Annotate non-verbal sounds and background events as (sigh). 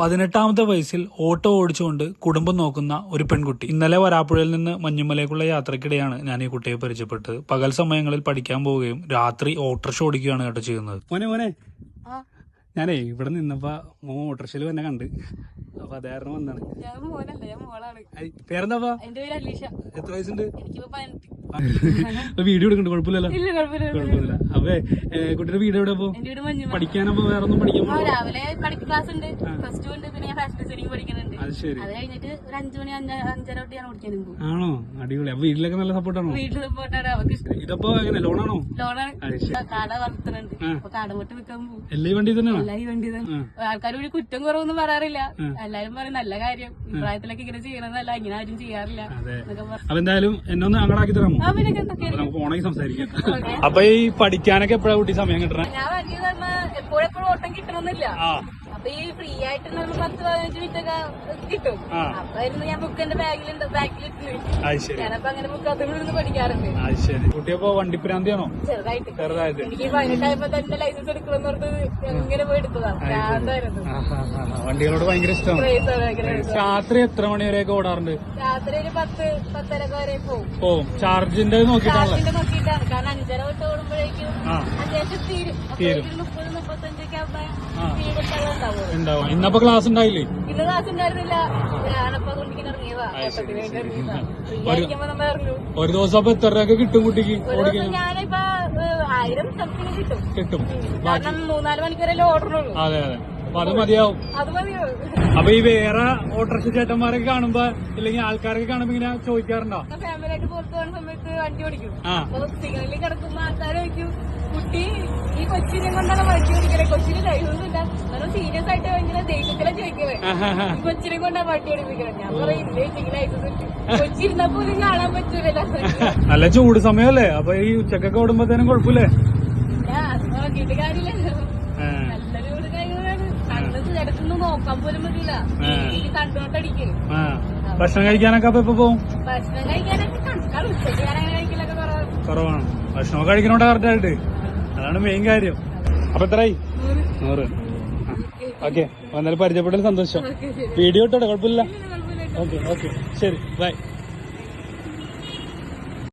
പതിനെട്ടാമത്തെ വയസ്സിൽ ഓട്ടോ ഓടിച്ചുകൊണ്ട് കുടുംബം നോക്കുന്ന ഒരു പെൺകുട്ടി. ഇന്നലെ വരാപ്പുഴയിൽ നിന്ന് മഞ്ഞുമലയ്ക്കുള്ള യാത്രക്കിടെയാണ് ഞാൻ ഈ കുട്ടിയെ പരിചയപ്പെട്ടത്. പകൽ സമയങ്ങളിൽ പഠിക്കാൻ പോവുകയും രാത്രി ഓട്ടോറിക്ഷ ഓടിക്കുകയാണ് കേട്ടോ ചെയ്യുന്നത്. മോനെ മോനെ. ഞാനേ ഇവിടെ നിന്നപ്പോ മോ ഓട്ടോറിക്ഷയിൽ തന്നെ കണ്ട്. അപ്പൊ അതായിരുന്നു വന്നാണ്. ഞാൻ മോനല്ല ഞാൻ മോളാണ്. പേരെന്താപ്പാ? എന്റെ പേര് അലീഷ. എത്ര വയസ്സുണ്ട്? വീഡിയോ എടുക്കണ്ട കുഴപ്പമില്ലല്ലോ? കുഴപ്പമില്ല അപ്പൊ കുട്ടിയുടെ വീട് എവിടെ പഠിക്കാനപ്പോ വേറെ ഒന്നും പഠിക്കാൻ രാവിലെ ക്ലാസ് ഉണ്ട് പ്ലസ് ടു ഉണ്ട് പിന്നെ ഞാൻ ഫാഷൻ ഡിസൈനിങ് പഠിക്കുന്നുണ്ട് അത് ശരി. അത് കഴിഞ്ഞിട്ട് ഒരു അഞ്ചു മണി അഞ്ചര പോകും ആണോ? അടിപൊളി. അപ്പൊ വീട്ടിലൊക്കെ നല്ല സപ്പോർട്ടാണോ? വീട്ടിൽ സപ്പോർട്ടാണ്. അവർക്ക് ഇഷ്ടം. ഇതപ്പോ എങ്ങനെ ലോണാണോ? ലോണാണ്. അത് ശരി. കാട വളർത്തുന്നുണ്ട്. ആ. അപ്പൊ കാട വിട്ട് വിൽക്കാൻ പോകും. എല്ലാ വണ്ടി എല്ലാ തന്നെ. ആൾക്കാർ ഒരു കുറ്റം കുറവൊന്നും പറയാറില്ല. എല്ലാരും പറയും നല്ല കാര്യം. ഈ പ്രായത്തിലൊക്കെ ഇങ്ങനെ ചെയ്യണമെന്നല്ല ഇങ്ങനെ ആരും ചെയ്യാറില്ല അപ്പൊ എന്തായാലും എന്നെ ഒന്ന് അങ്ങടാക്കി തരാമോ? ആ പിന്നെ എന്തൊക്കെയാണ് അപ്പൊ നമുക്ക് ഓണാക്കി സംസാരിക്കാം. (laughs) അപ്പൊ ഈ പഠിക്കാനൊക്കെ എപ്പോഴാ കുട്ടി സമയം കിട്ടണം? ഞാൻ തന്നെ എപ്പോഴെപ്പോഴും ഓട്ടം കിട്ടണമെന്നില്ല അപ്പൊ ഈ ഫ്രീ ആയിട്ട് നമ്മൾ പത്ത് പതിനഞ്ച് മിനിറ്റ് ഒക്കെ കിട്ടും. അപ്പൊ ഞാൻ ബുക്ക് എന്റെ ബാഗിലുണ്ട് ശരി. ഞാനപ്പോ അങ്ങനെ ബുക്ക് പഠിക്കാറുണ്ട്. അത് ശരി. കുട്ടിയപ്പോ വണ്ടിപ്രാന്തിയാണോ ചെറുതായിട്ട്. ചെറുതായിട്ട്. എനിക്ക് പതിനെട്ടായപ്പോ തന്നെ ലൈസൻസ് എടുക്കണം പറഞ്ഞത് ഇങ്ങനെ പോയി എടുത്തതാണ് വണ്ടികളോട് ഭയങ്കര ഇഷ്ടമാണ്. രാത്രി എത്ര മണി വരെയൊക്കെ ഓടാറുണ്ട്? രാത്രി ഒരു പത്ത് പത്തര വരെ പോകും ഓ ചാർജിന്റെ നോക്കിയിട്ടാണ്. കാരണം അഞ്ചര തൊട്ട് ഓടുമ്പോഴേക്കും അത്യാവശ്യം തീരും. മുപ്പത് മുപ്പത്തഞ്ചൊക്കെ ആകുമ്പോ ആ. തീരത്തുള്ള ഉണ്ടാവുള്ളൂ ഉണ്ടാവും. ഇന്നപ്പോ ക്ലാസ് ഉണ്ടായില്ലേ? ഇന്ന് ക്ലാസ് ഉണ്ടായിരുന്നില്ല. ഞാനപ്പോ അതുകൊണ്ടിങ്ങനെ ഇറങ്ങിയതാ (laughs) ഒരു ദിവസം അപ്പൊ എത്ര രൂപ കിട്ടും കുട്ടിക്ക്? ഞാനിപ്പോ ആയിരം സംതിങ് കിട്ടും. കിട്ടും. കാരണം മൂന്നാൽ മണിക്കൂറല്ലേ ഓർഡറുള്ളൂ അതെ അതെ. അപ്പൊ അത് മതിയാവും. അപ്പൊ ഈ വേറെ ഓട്ടോറിക്ഷ ചേട്ടന്മാരൊക്കെ കാണുമ്പോ ഇല്ലെങ്കിൽ ആൾക്കാരൊക്കെ കാണുമ്പോ ഇങ്ങനെ ചോദിക്കാറുണ്ടോ? ഫാമിലി ആയിട്ട് പുറത്തു പോകുന്ന സമയത്ത് വണ്ടി ഓടിക്കും. സിഗ്നലിൽ കിടക്കുമ്പോ ആൾക്കാർ ചോദിക്കും കുട്ടി ഈ കൊച്ചിനെ കൊണ്ടാണ് വണ്ടി ഓടിക്കണേ കൊച്ചിന് കൊച്ചിനെ കൊണ്ടാ വണ്ടി ഓടിപ്പിക്കണേ. ഞാൻ പറയില്ലേ കാണാൻ പറ്റൂല നല്ല ചൂട് സമയല്ലേ? അപ്പൊ ഈ ഉച്ചക്കൊക്കെ ഓടുമ്പോഴത്തേനും കുഴപ്പമില്ലേ? നോക്കിയിട്ട് കാര്യങ്ങളാണ്. കണ്ണ് ഇടത്തുനിന്ന് നോക്കാൻ പോലും ഭക്ഷണം കഴിക്കാനൊക്കെ അപ്പൊ ഇപ്പൊ പോവും? ഭക്ഷണം കഴിക്കാനൊക്കെ കണക്കാണ് ഉച്ചയ്ക്ക് ഞാൻ അങ്ങനെ കഴിക്കലൊക്കെ കുറവ് കുറവാണ്. ഭക്ഷണമൊക്കെ കഴിക്കണോട്ടെ കറക്റ്റ് ആയിട്ട്. അതാണ് മെയിൻ കാര്യം. അപ്പൊ എത്രയായി? നൂറ്. ഓക്കെ വന്നാൽ പരിചയപ്പെട്ടതിൽ സന്തോഷം. വീഡിയോ ഇട്ടോട്ടെ കുഴപ്പമില്ല. Okay okay. ശരി ബൈ.